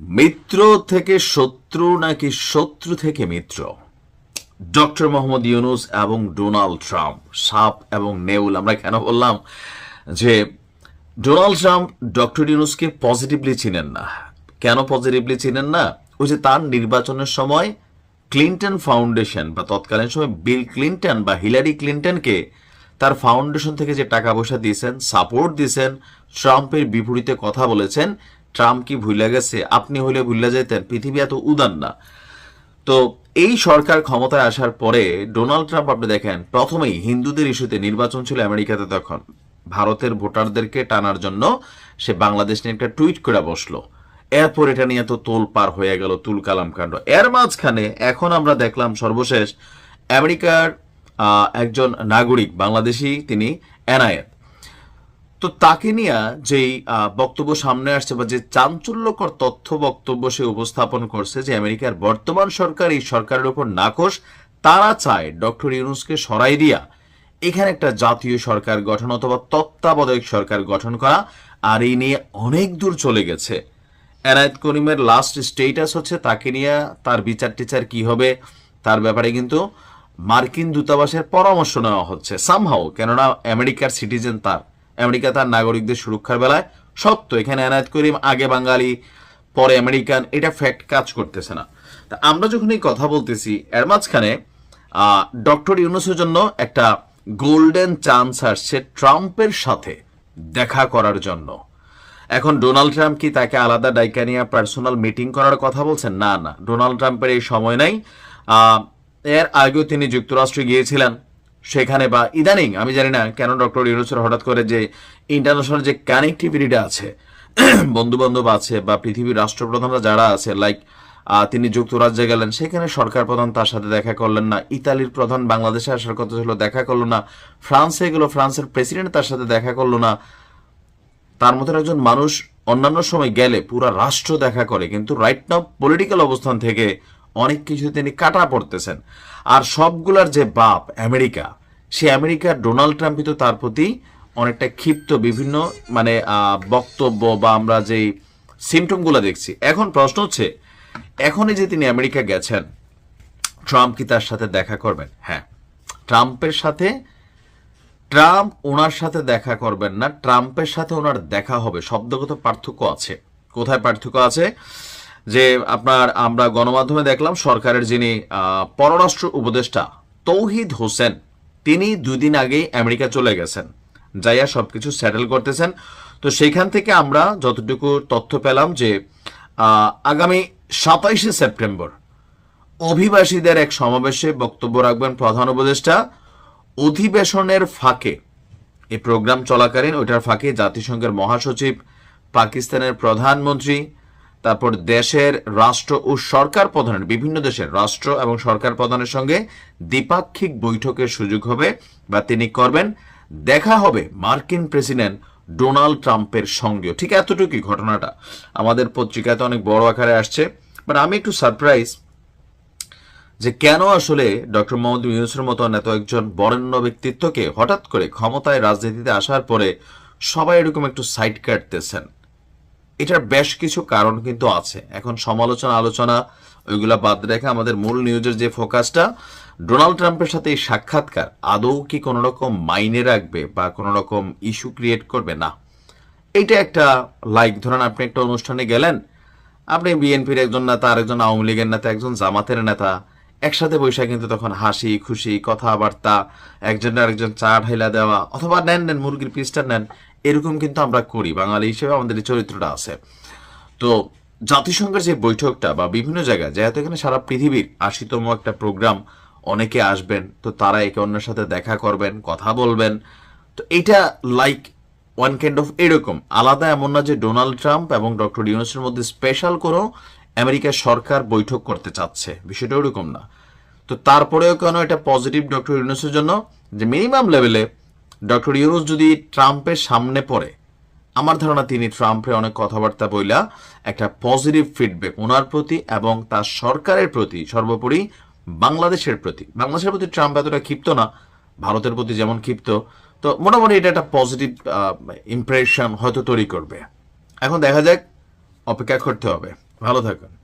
মিত্র থেকে শত্রু নাকি শত্রু থেকে মিত্র? ডক্টর মোহাম্মদ ইউনুস এবং ডোনাল্ড ট্রাম্প, সাপ এবং নেউল, আমরা কেন বললাম যে ডোনাল্ড ট্রাম্প, ডক্টর ইউনুসকে পজিটিভলি চিনেন না। কেন পজিটিভলি চিনেন না? ওই যে তার নির্বাচনের সময় ক্লিন্টন ফাউন্ডেশন বা তৎকালীন সময় বিল ক্লিন্টন বা হিলারি ক্লিন্টনকে তার ফাউন্ডেশন থেকে যে টাকা পয়সা দিয়েছেন, সাপোর্ট দিয়েছেন, ট্রাম্পের বিপরীতে কথা বলেছেন ট্রাম্প কি ভুলে গেছে? আপনি হলে ভুলে যেতেন পৃথিবী এত উদার না। তো এই সরকার ক্ষমতায় আসার পরে ডোনাল্ড ট্রাম্প, আপনি দেখেন, প্রথমেই হিন্দুদের ইস্যুতে নির্বাচন ছিল আমেরিকাতে তখন। ভারতের ভোটারদেরকে টানার জন্য সে বাংলাদেশ নিয়ে একটা টুইট করে বসল। এরপর এটা নিয়ে তো তোল পার হয়ে গেল তুল কালাম কাণ্ড। এর মাঝখানে এখন আমরা দেখলাম সর্বশেষ আমেরিকার একজন নাগরিক, বাংলাদেশি তিনি এনায়েত তো তাকে নিয়ে যেই বক্তব্য সামনে আসছে বা যে চাঞ্চল্যকর তথ্য বক্তব্য সে উপস্থাপন করছে যে আমেরিকার বর্তমান সরকার এই সরকারের উপর নাকশ তারা চায় ডক্টর ইউনুসকে সরাই দিয়া। এখানে একটা জাতীয় সরকার গঠন অথবা তত্ত্বাবধায়ক সরকার গঠন করা, আর এই নিয়ে অনেক দূর চলে গেছে। এনায়েত করিমের লাস্ট স্টেটাস হচ্ছে তাকে নিয়ে তার বিচার টিচার কি হবে, তার ব্যাপারে কিন্তু মার্কিন দূতাবাসের পরামর্শ নেওয়া হচ্ছে। সামহাও কেননা আমেরিকার সিটিজেন তার। আমেরিকা তার নাগরিকদের সুরক্ষার বেলায় সত্য। এখানে এনায়েত করিম, আগে বাঙালি, পরে আমেরিকান, এটা ফ্যাক্ট কাজ করতেছে না। তা আমরা যখন এই কথা বলতেছি, এর মাঝখানে ডক্টর ইউনুসের জন্য একটা গোল্ডেন চান্স আসছে ট্রাম্পের সাথে দেখা করার জন্য। এখন ডোনাল্ড ট্রাম্প কি তাকে আলাদা ডাইকা নিয়ে পার্সোনাল মিটিং করার কথা বলছেন? না না। ডোনাল্ড ট্রাম্পের এই সময় নাই। এর আগেও তিনি যুক্তরাষ্ট্রে গিয়েছিলেন। সেখানে বা ইদানিং, আমি জানি না কেন ডক্টর ইউনুসের হঠাৎ করে যে ইন্টারন্যাশনাল যে কানেক্টিভিটিটা আছে বন্ধু বান্ধব আছে বা পৃথিবীর রাষ্ট্রপ্রধানরা যারা আছে লাইক তিনি যুক্তরাজ্যে গেলেন, সেখানে সরকার প্রধান তার সাথে দেখা করলেন না, ইতালির প্রধান বাংলাদেশে আসার কথা ছিল, দেখা করল না, ফ্রান্সে গেল, ফ্রান্সের প্রেসিডেন্ট তার সাথে দেখা করল না। তার মধ্যে একজন মানুষ অন্যান্য সময় গেলে পুরা রাষ্ট্র দেখা করে, কিন্তু রাইট নাও পলিটিক্যাল অবস্থান থেকে অনেক কিছু তিনি কাটা পড়তেছেন। আর সবগুলার যে বাপ আমেরিকা, সে আমেরিকার ডোনাল্ড ট্রাম্পই তো তার প্রতি অনেকটা ক্ষিপ্ত, বিভিন্ন মানে বক্তব্য বা আমরা যেই সিমটমগুলো দেখছি। এখন প্রশ্ন হচ্ছে, এখনই যে তিনি আমেরিকা গেছেন, ট্রাম্প কি তার সাথে দেখা করবেন? হ্যাঁ। ট্রাম্পের সাথে, ট্রাম্প ওনার সাথে দেখা করবেন না। ট্রাম্পের সাথে ওনার দেখা হবে। শব্দগত পার্থক্য আছে। কোথায় পার্থক্য আছে? যে আপনার আমরা গণমাধ্যমে দেখলাম সরকারের যিনি পররাষ্ট্র উপদেষ্টা তৌহিদ হোসেন, তিনি দুদিন আগেই আমেরিকা চলে গেছেন, যাইয়া সবকিছু স্যাটেল করতেছেন। তো সেইখান থেকে আমরা যতটুকু তথ্য পেলাম যে আগামী সাতাইশে সেপ্টেম্বর অভিবাসীদের এক সমাবেশে বক্তব্য রাখবেন প্রধান উপদেষ্টা। অধিবেশনের ফাঁকে, এই প্রোগ্রাম চলাকালীন, ওইটার ফাঁকে জাতিসংঘের মহাসচিব, পাকিস্তানের প্রধানমন্ত্রী তারপর দেশের রাষ্ট্র ও সরকার প্রধানের, বিভিন্ন দেশের রাষ্ট্র এবং সরকার প্রধানের সঙ্গে দ্বিপাক্ষিক বৈঠকের সুযোগ হবে বা তিনি করবেন। দেখা হবে মার্কিন প্রেসিডেন্ট ডোনাল্ড ট্রাম্পের সঙ্গেও। ঠিক এতটুকুই ঘটনাটা। আমাদের পত্রিকাতে অনেক বড় আকারে আসছে। বাট আমি একটু সারপ্রাইজ যে কেন আসলে ডক্টর মোহাম্মদ ইউনুসের মতন এত একজন বরেণ্য ব্যক্তিত্বকে হঠাৎ করে ক্ষমতায় রাজনীতিতে আসার পরে সবাই এরকম একটু সাইড কাটতেছেন এটার বেশ কিছু কারণ কিন্তু আছে। এখন সমালোচনা, আলোচনা, ওইগুলা বাদ রেখে আমাদের মূল নিউজের যে ফোকাসটা, ডোনাল্ড ট্রাম্পের সাথে এই সাক্ষাৎকার, আদৌ কি কোনো রকম মাইনে রাখবে বা কোনো রকম ইস্যু ক্রিয়েট করবে? না। এটা একটা লাইক, ধরেন আপনি একটা অনুষ্ঠানে গেলেন, আপনি বিএনপির একজন নেতা, আরেকজন আওয়ামী লীগের নেতা, একজন জামাতের নেতা, একসাথে বৈশা কিন্তু তখন হাসি, খুশি, কথাবার্তা একজন আরেকজন চা ঢাইলা দেওয়া, অথবা নেন নেন, মুরগির পিসটা নেন এরকম কিন্তু আমরা করি, বাঙালি হিসেবে আমাদের এই চরিত্রটা আছে। তো জাতিসংঘের যে বৈঠকটা বা বিভিন্ন জায়গায়, যেহেতু এখানে সারা পৃথিবীর আশিতম একটা প্রোগ্রাম, অনেকে আসবেন, তো তারা একে অন্যের সাথে দেখা করবেন, কথা বলবেন। তো এটা লাইক ওয়ান কাইন্ড অফ এরকম। আলাদা এমন না যে ডোনাল্ড ট্রাম্প এবং ডক্টর ইউনুসের মধ্যে স্পেশাল কোনো আমেরিকার সরকার বৈঠক করতে চাচ্ছে। বিষয়টা ওরকম না। তো তারপরেও কেন এটা পজিটিভ ডক্টর ইউনুসের জন্য? যে মিনিমাম লেভেলে ডক্টর ইউনুস যদি ট্রাম্পের সামনে পড়ে, আমার ধারণা তিনি ট্রাম্পের অনেক কথাবার্তা বইলা একটা পজিটিভ ফিডব্যাক ওনার প্রতি এবং তার সরকারের প্রতি, সর্বোপরি বাংলাদেশের প্রতি। বাংলাদেশের প্রতি ট্রাম্প এতটা ক্ষিপ্ত না, ভারতের প্রতি যেমন ক্ষিপ্ত, তো মোটামুটি এটা একটা পজিটিভ ইমপ্রেশন হয়তো তৈরি করবে। এখন দেখা যাক, অপেক্ষা করতে হবে। ভালো থাকুন।